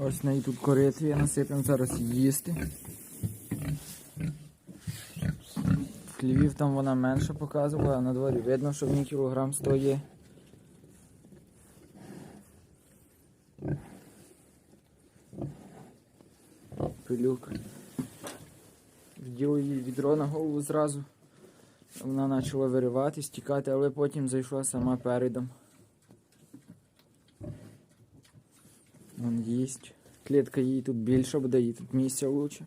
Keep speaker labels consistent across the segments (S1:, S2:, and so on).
S1: Ось неї тут корицю я насипемо зараз їсти. В хлівів там вона менше показувала, а на дворі видно, що в ній кілограм 100 є. Пилюк. Вділо їй відро на голову зразу. Вона почала виривати, стікати, але потім зайшла сама передом. Вон їсть. Клітка їй тут більша буде, їй тут місця лучше.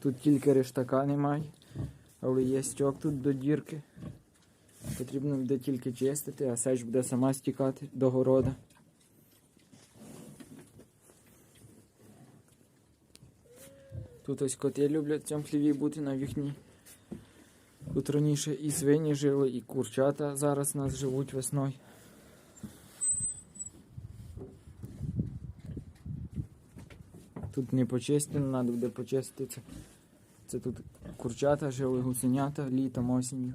S1: Тут тільки рештака немає, але є стьок тут до дірки. Потрібно буде тільки чистити, а сеч буде сама стікати до города. Тут ось коти люблять в цьому хліві бути на вікні. Тут раніше і свині жили, і курчата зараз у нас живуть весною. Тут не почистено, треба буде почистити. Це, це тут курчата жили, гусенята літом, осінню.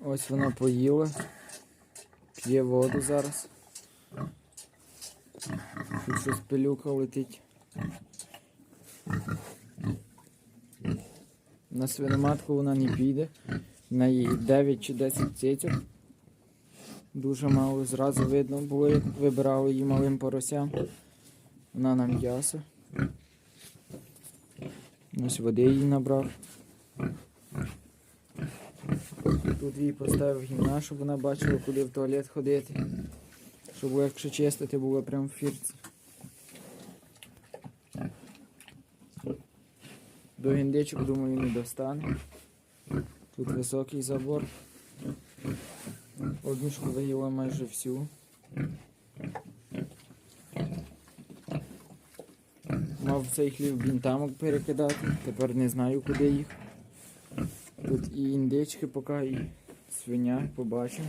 S1: Ось вона поїла. П'є воду зараз. Тут щось пилюка летить. На свиноматку вона не піде. На її 9 чи 10 цицьок. Дуже мало зразу видно було, як вибирали її малим поросям. Вона на м'ясо. Ось води їй набрав. Тут їй поставив гімна, щоб вона бачила, куди в туалет ходити. Щоб якщо чистити було прямо в фірці. До гіндичок, думаю, не достане. Тут високий забор. Однушку виїла майже всю. Мав цей хлів бінтамок перекидати, тепер не знаю куди їх. Тут і індички поки, і свиня, побачимо.